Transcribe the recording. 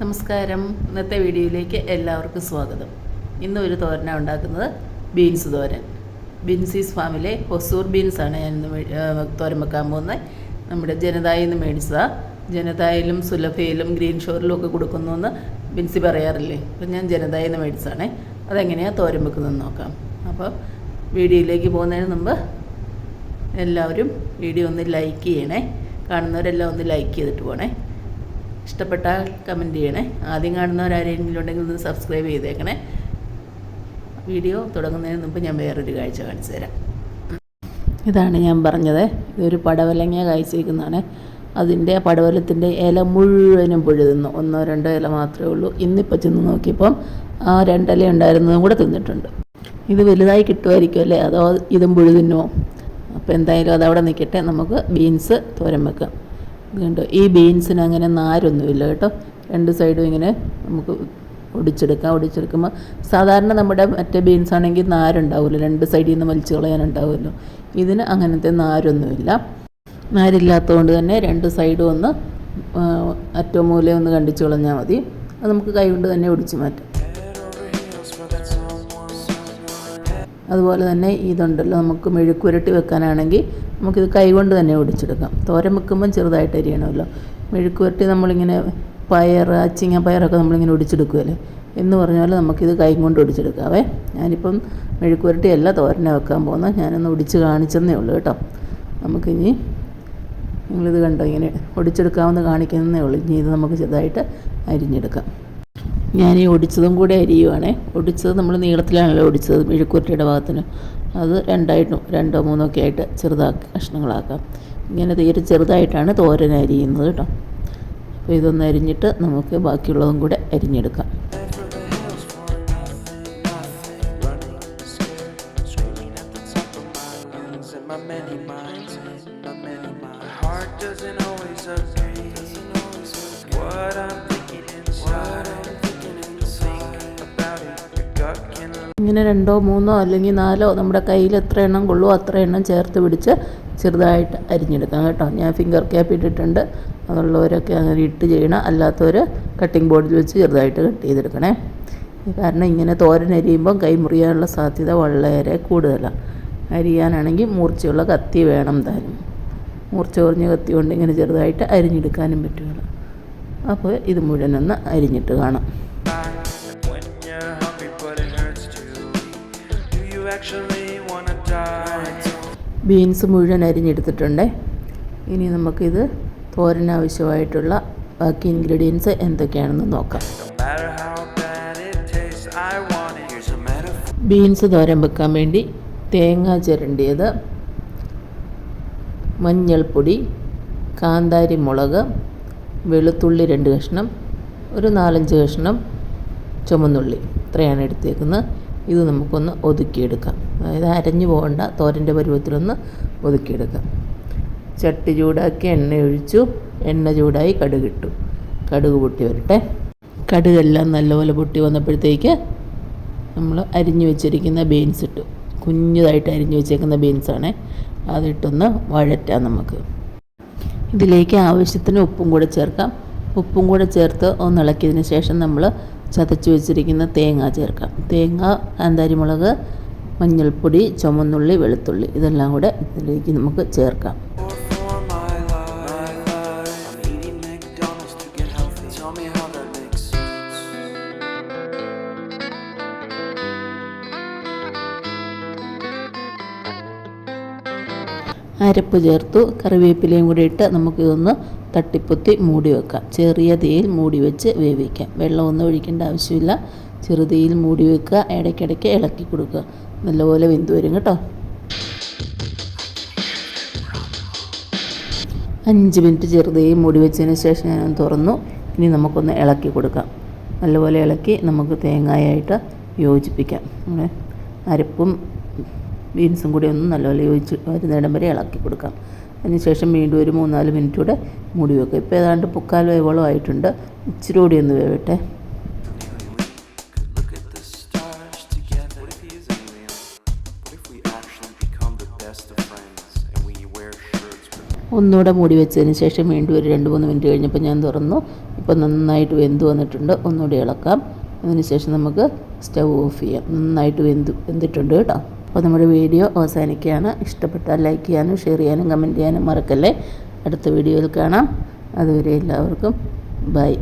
നമസ്കാരം. ഇന്നത്തെ വീഡിയോയിലേക്ക് എല്ലാവർക്കും സ്വാഗതം. ഇന്ന് ഒരു തോരന ഉണ്ടാക്കുന്നത് ബീൻസ് തോരൻ. ബീൻസീസ് ഫാമിലെ ഹൊസൂർ ബീൻസാണ് ഞാൻ ഇന്ന് തോരൻ വെക്കാൻ പോകുന്നത്. നമ്മുടെ ജനതായിൽ നിന്ന് മേടിച്ചതാണ് ജനതായിലും സുലഭയിലും ഗ്രീൻ ഷോറിലും ഒക്കെ കൊടുക്കുന്നു എന്ന് ബിൻസി പറയാറില്ലേ? അപ്പം ഞാൻ ജനതായിൽ നിന്ന് മേടിച്ചതാണേ. അതെങ്ങനെയാണ് തോരൻ വെക്കുന്നതെന്ന് നോക്കാം. അപ്പോൾ വീഡിയോയിലേക്ക് പോകുന്നതിന് മുമ്പ് എല്ലാവരും വീഡിയോ ഒന്ന് ലൈക്ക് ചെയ്യണേ. കാണുന്നവരെല്ലാം ഒന്ന് ലൈക്ക് ചെയ്തിട്ട് പോണേ. ഇഷ്ടപ്പെട്ടാൽ കമന്റ് ചെയ്യണേ. ആദ്യം കാണുന്നവരാരെങ്കിലും ഉണ്ടെങ്കിൽ ഒന്ന് സബ്സ്ക്രൈബ് ചെയ്തേക്കണേ. വീഡിയോ തുടങ്ങുന്നതിന് മുമ്പ് ഞാൻ വേറൊരു കാഴ്ച കാണിച്ചു തരാം. ഇതാണ് ഞാൻ പറഞ്ഞത്. ഇതൊരു പടവലങ്ങ കായ്ച്ചിരിക്കുന്നതാണ് അതിന്റെ പടവലത്തിന്റെ ഇല മുഴുവനും പുഴുതുന്നു. ഒന്നോ രണ്ടോ ഇല മാത്രമേ ഉള്ളൂ. ഇന്നിപ്പോൾ ചെന്ന് നോക്കിയപ്പം ആ രണ്ടില ഉണ്ടായിരുന്നതും കൂടെ തിന്നിട്ടുണ്ട്. ഇത് വലുതായി കിട്ടുമായിരിക്കും അല്ലേ? അതോ ഇതും പുഴുതിന്നോ അപ്പോൾ എന്തായാലും അതവിടെ നിൽക്കട്ടെ. നമുക്ക് ബീൻസ് തോരൻ വെക്കാം. കണ്ടോ? ഈ ബീൻസിന് അങ്ങനെ നാരൊന്നുമില്ല കേട്ടോ. രണ്ട് സൈഡും ഇങ്ങനെ നമുക്ക് ഒടിച്ചെടുക്കാം. ഒടിച്ചെടുക്കുമ്പോൾ സാധാരണ നമ്മുടെ മറ്റേ ബീൻസ് ആണെങ്കിൽ നാരുണ്ടാവുമല്ലോ. രണ്ട് സൈഡിൽ നിന്ന് വലിച്ചു കളയാനുണ്ടാവുമല്ലോ. ഇതിന് അങ്ങനത്തെ നാരൊന്നുമില്ല. നാരില്ലാത്തതുകൊണ്ട് തന്നെ രണ്ട് സൈഡും ഒന്ന് അറ്റോ മൂലയും ഒന്ന് കണ്ടിച്ചു കളഞ്ഞാൽ മതി. അത് നമുക്ക് കൈകൊണ്ട് തന്നെ ഒടിച്ചു മാറ്റാം. അതുപോലെ തന്നെ ഇതുണ്ടല്ലോ. നമുക്ക് മെഴുക്കുരട്ടി വെക്കാനാണെങ്കിൽ നമുക്കിത് കൈകൊണ്ട് തന്നെ ഒടിച്ചെടുക്കാം. തോരൻ വെക്കുമ്പം ചെറുതായിട്ട് അരിയണമല്ലോ. മെഴുക്ക് പുരട്ടി നമ്മളിങ്ങനെ പയർ അച്ചിങ്ങ പയറൊക്കെ നമ്മളിങ്ങനെ ഒടിച്ചെടുക്കുമല്ലേ എന്ന് പറഞ്ഞാൽ നമുക്കിത് കൈ കൊണ്ട് ഒടിച്ചെടുക്കാവേ. ഞാനിപ്പം മെഴുക്ക് അല്ല തോരനെ വെക്കാൻ പോകുന്നത്. ഞാനൊന്ന് ഒടിച്ച് കാണിച്ചെന്നേ ഉള്ളൂ കേട്ടോ. നമുക്കിനി നിങ്ങളിത് കണ്ടോ? ഇങ്ങനെ ഒടിച്ചെടുക്കാമെന്ന് കാണിക്കുന്നതേ ഉള്ളൂ. ഇനി ഇത് നമുക്ക് ചെറുതായിട്ട് അരിഞ്ഞെടുക്കാം. ഞാൻ ഈ ഒടിച്ചതും കൂടെ അരിയുവാണേ. ഒടിച്ചത് നമ്മൾ നീളത്തിലാണല്ലോ ഒടിച്ചത് മെഴുക്കുരുട്ടിയുടെ ഭാഗത്തിന്. അത് രണ്ടായിട്ടും രണ്ടോ മൂന്നോ ഒക്കെ ആയിട്ട് ചെറുതാക്കി കഷ്ണങ്ങളാക്കാം. ഇങ്ങനെ തീരെ ചെറുതായിട്ടാണ് തോരൻ അരിയുന്നത് കേട്ടോ. അപ്പോൾ ഇതൊന്ന് അരിഞ്ഞിട്ട് നമുക്ക് ബാക്കിയുള്ളതും കൂടെ അരിഞ്ഞെടുക്കാം. My many minds, my many minds. Heart doesn't always ഇങ്ങനെ രണ്ടോ മൂന്നോ അല്ലെങ്കിൽ നാലോ നമ്മുടെ കയ്യിൽ എത്ര എണ്ണം കൊള്ളുമോ അത്ര എണ്ണം ചേർത്ത് പിടിച്ച് ചെറുതായിട്ട് അരിഞ്ഞെടുക്കാം കേട്ടോ. ഞാൻ ഫിംഗർ ക്യാപ്പ് ഇട്ടിട്ടുണ്ട്. അതുള്ളവരൊക്കെ അങ്ങനെ ഇട്ട് ചെയ്യണം. അല്ലാത്തവർ കട്ടിംഗ് ബോർഡിൽ വെച്ച് ചെറുതായിട്ട് കട്ട് ചെയ്തെടുക്കണേ. കാരണം ഇങ്ങനെ തോരൻ അരിയുമ്പം കൈ മുറിയാനുള്ള സാധ്യത വളരെ കൂടുതലാണ് അരിയാനാണെങ്കിൽ മൂർച്ചയുള്ള കത്തി വേണം താനും മൂർച്ച കുറഞ്ഞ കത്തി കൊണ്ട് ഇങ്ങനെ ചെറുതായിട്ട് അരിഞ്ഞെടുക്കാനും പറ്റുകയുള്ളൂ അപ്പോൾ ഇത് മുഴുവനൊന്ന് അരിഞ്ഞിട്ട് കാണാം. ബീൻസ് മുഴുവൻ അരിഞ്ഞെടുത്തിട്ടുണ്ട്. ഇനി നമുക്കിത് തോരനാവശ്യമായിട്ടുള്ള ബാക്കി ഇൻഗ്രീഡിയൻസ് എന്തൊക്കെയാണെന്ന് നോക്കാം. ബീൻസ് തോരൻ വെക്കാൻ വേണ്ടി തേങ്ങ ചിരണ്ടിയത് മഞ്ഞൾപ്പൊടി കാന്താരി മുളക് വെളുത്തുള്ളി രണ്ട് കഷ്ണം ഒരു നാലഞ്ച് കഷ്ണം ചുമന്നുള്ളി. ഇത്രയാണ് എടുത്തേക്കുന്നത്. ഇത് നമുക്കൊന്ന് ഒതുക്കിയെടുക്കാം. അതായത് അരഞ്ഞു പോകേണ്ട തോരന്റെ പരുവത്തിലൊന്ന് ഒതുക്കിയെടുക്കാം. ചട്ടി ചൂടാക്കി എണ്ണ ഒഴിച്ചു എണ്ണ ചൂടായി കടുക് കടുകിട്ടു കടുക് പൊട്ടി വരട്ടെ. കടുകെല്ലാം നല്ലപോലെ പൊട്ടി വന്നപ്പോഴത്തേക്ക് നമ്മൾ അരിഞ്ഞു വെച്ചിരിക്കുന്ന ബീൻസ് ഇട്ടു. കുഞ്ഞതായിട്ട് അരിഞ്ഞു വെച്ചേക്കുന്ന ബീൻസാണ് അതിട്ടൊന്ന് വഴറ്റാം നമുക്ക്. ഇതിലേക്ക് ആവശ്യത്തിന് ഉപ്പും കൂടെ ചേർക്കാം. ഉപ്പും കൂടെ ചേർത്ത് ഒന്ന് ഇളക്കിയതിന് ശേഷം നമ്മൾ ചതച്ച് വെച്ചിരിക്കുന്ന തേങ്ങ ചേർക്കാം. തേങ്ങ കാന്താരിമുളക് മഞ്ഞൾപ്പൊടി ചുമന്നുള്ളി വെളുത്തുള്ളി ഇതെല്ലാം കൂടെ ഇതിലേക്ക് നമുക്ക് ചേർക്കാം. അരപ്പ് ചേർത്തു കറിവേപ്പിലയും കൂടി ഇട്ട് നമുക്കിതൊന്ന് തട്ടിപ്പൊത്തി മൂടി വെക്കാം. ചെറിയ തീയിൽ മൂടി വെച്ച് വേവിക്കാം. വെള്ളമൊന്നും ഒഴിക്കേണ്ട ആവശ്യമില്ല. ചെറുതീയിൽ മൂടി വെക്കുക. ഇടയ്ക്കിടയ്ക്ക് ഇളക്കി കൊടുക്കുക. നല്ലപോലെ വെന്ത് വരും കേട്ടോ. അഞ്ച് മിനിറ്റ് ചെറുതീയിൽ മൂടി വെച്ചതിന് ശേഷം ഞാൻ തുറന്നു. ഇനി നമുക്കൊന്ന് ഇളക്കി കൊടുക്കാം. നല്ലപോലെ ഇളക്കി നമുക്ക് തേങ്ങായായിട്ട് യോജിപ്പിക്കാം. അരപ്പും ബീൻസും കൂടി ഒന്ന് നല്ലപോലെ യോജിച്ച് വരുന്നിടം വരെ ഇളക്കി കൊടുക്കാം. അതിനുശേഷം വീണ്ടും ഒരു മൂന്നാൽ മിനിറ്റ് കൂടെ മൂടി വെക്കുക. ഇപ്പോൾ ഏതാണ്ട് മുക്കാൽ വേവോളം ആയിട്ടുണ്ട്. ഇച്ചിരി കൂടി ഒന്ന് വേവട്ടെ. ഒന്നുകൂടെ മൂടി വെച്ചതിന് ശേഷം വീണ്ടും ഒരു രണ്ട് മൂന്ന് മിനിറ്റ് കഴിഞ്ഞപ്പോൾ ഞാൻ തുറന്നു. ഇപ്പോൾ നന്നായിട്ട് വെന്ത് വന്നിട്ടുണ്ട്. ഒന്നുകൂടി ഇളക്കാം. അതിനുശേഷം നമുക്ക് സ്റ്റൗ ഓഫ് ചെയ്യാം. നന്നായിട്ട് വെന്തു വെന്തിട്ടുണ്ട് കേട്ടോ. അപ്പോൾ നമ്മുടെ വീഡിയോ അവസാനിക്കുകയാണ്. ഇഷ്ടപ്പെട്ടാൽ ലൈക്ക് ചെയ്യാനും ഷെയർ ചെയ്യാനും കമന്റ് ചെയ്യാനും മറക്കല്ലേ. അടുത്ത വീഡിയോയിൽ കാണാം. അതുവരെ എല്ലാവർക്കും ബൈ